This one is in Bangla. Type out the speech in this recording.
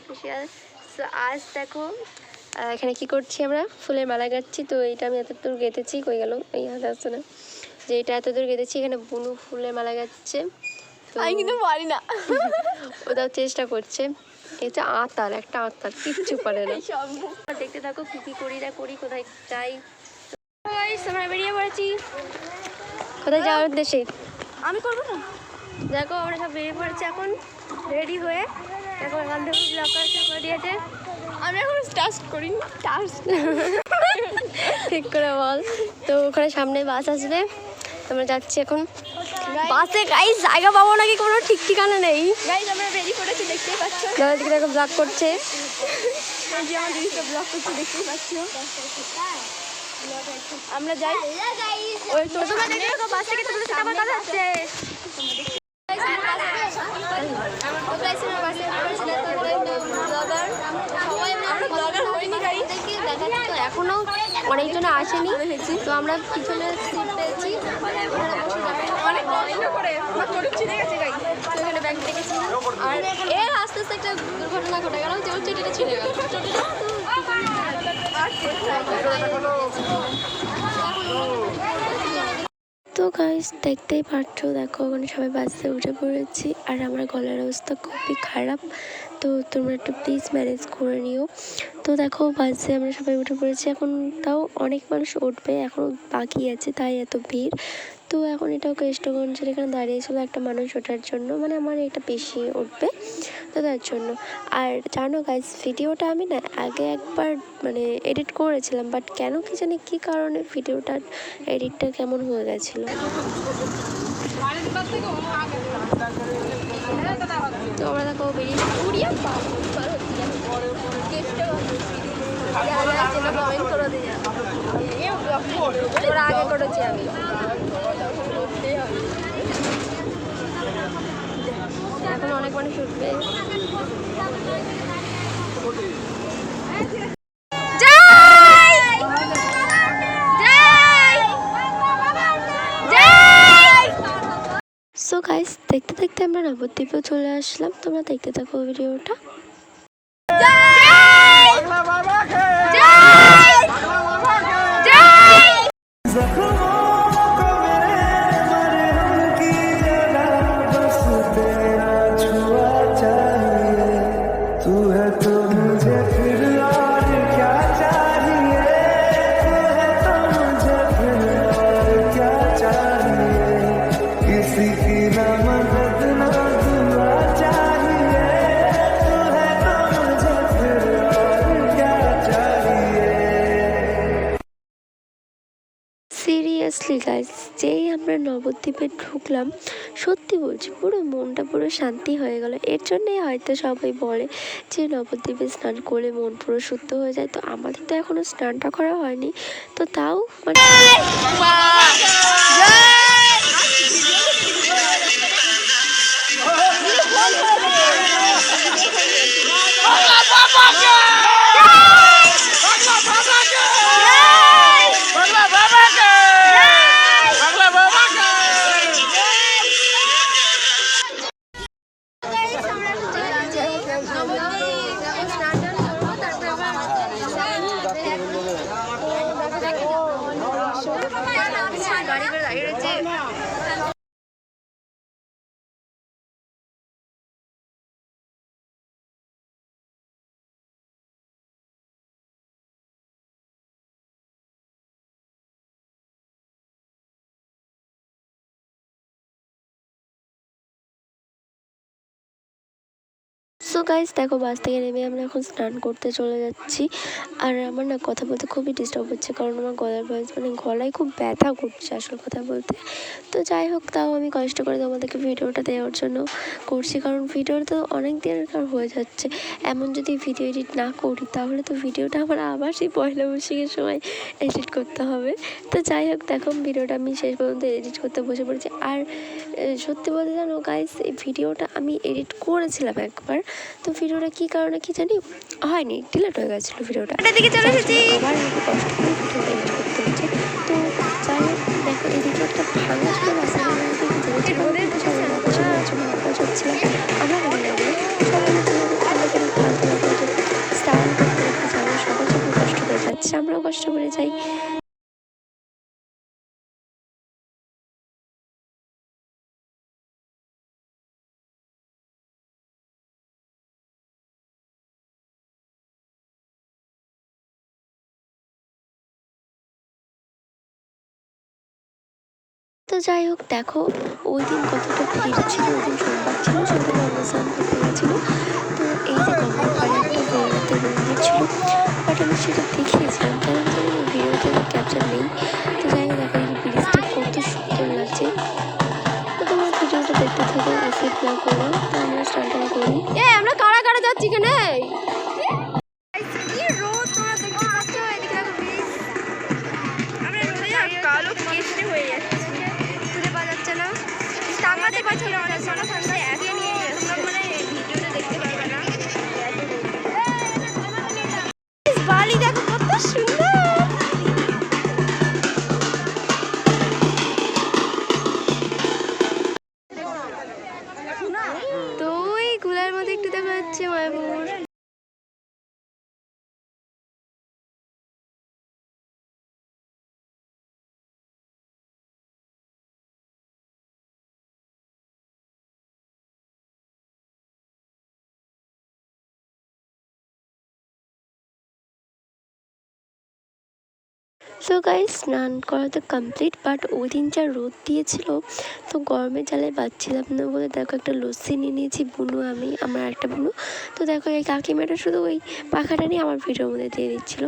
অফিসিয়াল সো আজ দেখো এখানে কি করছি আমরা? ফুলের মালা গাচ্ছি। তো এইটা আমি এত দূর গেঁথেছি কই গেল? এই হাতে আসছে না। যে এটা এত দূর গেঁথেছি এখানে বুনু ফুলের মালা গাচ্ছে। আমি কিন্তু পারি না। ওটাও চেষ্টা করছে। এটা আতার একটা আতার কিচ্ছু পারে না। দেখতে থাকো কি কি করি না করি কোথায় যাই। আমরা বেরিয়ে পড়েছি। কোথায় যাওয়ার উদ্দেশ্যে? আমি করব না। দেখো আমরা সব বেরিয়ে পড়েছি এখন রেডি হয়ে। এখন বান্ধবী ব্লগ করা শুরু করে দিয়েছে। আমি এখন স্টার্ট করিনি। স্টার্ট ঠিক করে বল। তো ওখানে সামনে বাস আসবে। আমরা যাচ্ছি এখন। বাসে গাইস জায়গা পাবো নাকি কোনো ঠিক ঠিকানা নেই? গাইজ আমরা দেখতেই পাচ্ছ। দাদা দিকে দেখো ব্লগ করছে। ব্লক করছে দেখতেই পাচ্ছ। আমরা যাই। ওই দেখো বাস থেকে সাথে কথা হচ্ছে। অনেকজন আসেনি, তো আমরা পিছনে সিট পেয়েছি। আর এর আস্তে আস্তে একটা দুর্ঘটনা ঘটে গেল, যে ওর ছিঁড়ে গেল। গাইস দেখতেই পারছ, দেখো ওখানে সবাই বাসে উঠে পড়েছি, আর আমার গলার অবস্থা খুবই খারাপ, তো তোমরা একটু প্লিজ ম্যানেজ করে নিও। তো দেখো বাসে আমরা সবাই উঠে পড়েছি, এখন তাও অনেক মানুষ উঠবে এখনও বাকি আছে, তাই এত ভিড়। তো এখন এটাও কেষ্টগঞ্জের এখানে দাঁড়িয়েছিল একটা মানুষ ওঠার জন্য। মানে আমার এটা বেশি উঠবে, তো তার জন্য। আর জানো গাইজ ভিডিওটা আমি না আগে একবার মানে এডিট করেছিলাম বাট কেন কি জানি কী কারণে ভিডিওটার এডিটটা কেমন হয়ে গেছিল। তো আমরা দেখো বেরিয়ে উড়িয়া তোরা আগে করেছি আমি এখন অনেক সো গাইস দেখতে দেখতে আমরা নবদ্বীপেও চলে আসলাম। তোমরা দেখতে থাকো ভিডিওটা সিরিয়াসলি গাইস যেই আমরা নবদ্বীপে ঢুকলাম সত্যি বলছি পুরো মনটা পুরো শান্তি হয়ে গেল। এর জন্যই হয়তো সবাই বলে যে নবদ্বীপে স্নান করলে মন পুরো শুদ্ধ হয়ে যায়। তো আমাদের তো এখনও স্নানটা করা হয়নি। তো তাও মানে সো গাইজ দেখো বাস থেকে নেমে আমরা এখন স্নান করতে চলে যাচ্ছি। আর আমার না কথা বলতে খুবই ডিস্টার্ব হচ্ছে, কারণ আমার গলার ভয়েস মানে গলায় খুব ব্যথা করছে আসল কথা বলতে। তো যাই হোক, তাও আমি কষ্ট করে তোমাদেরকে ভিডিওটা দেওয়ার জন্য করছি, কারণ ভিডিওটা তো অনেক দিনের হয়ে যাচ্ছে। এমন যদি ভিডিও এডিট না করি, তাহলে তো ভিডিওটা আমার আবার সেই পয়লা বৈশাখের সময় এডিট করতে হবে। তো যাই হোক, দেখো ভিডিওটা আমি শেষ পর্যন্ত এডিট করতে বসে পড়েছি। আর সত্যি বলতে জানো গাইস এই ভিডিওটা আমি এডিট করেছিলাম একবার। তো ভিডিওটা কি কারণে কি জানি হয়নি ডিলেট হয়ে গেছিল ভিডিওটা। আবার কষ্ট করে ভিডিওটা এডিট করতে হচ্ছে। তো যাই হোক দেখো এদিকে একটা ভাঙা ছিল ভালো কষ্ট করে যাচ্ছে। আমরাও কষ্ট করে যাই। তো যাই হোক, দেখো, ওই দিন কতটা ভিড় ছিল ওই দিন সোমবার ছিল সবাই গঙ্গা স্নান করতে গেছিল তো এই যে গঙ্গার পাড়ে একটা ভৈরবনাথের মন্দির ছিল, বাট আমি সেটা দেখিয়েছিলাম, কেন জানি ভিডিওতে ক্যাপচার নেই। তো যাই হোক দেখো এই ব্রিজটা কত সুন্দর লাগছে। তো তোমার ভিডিওটা দেখতে থাকো না করো তো আমরা স্টার্ট করি আমরা কারা কারা যাচ্ছি কেনে পারছি না অনেক সোনা সো গাই স্নান করা তো কমপ্লিট বাট ওই দিন যা রোদ দিয়েছিল, তো গরমের জ্বালায় পাচ্ছিলাম না বলে দেখো একটা লস্যি নিয়ে নিয়েছি, বুনু আমি, আমার একটা বুনু। তো দেখো এই কাকিমাটা শুধু ওই পাখাটা নিয়ে আমার ভিডিওর মধ্যে দিয়ে দিচ্ছিল।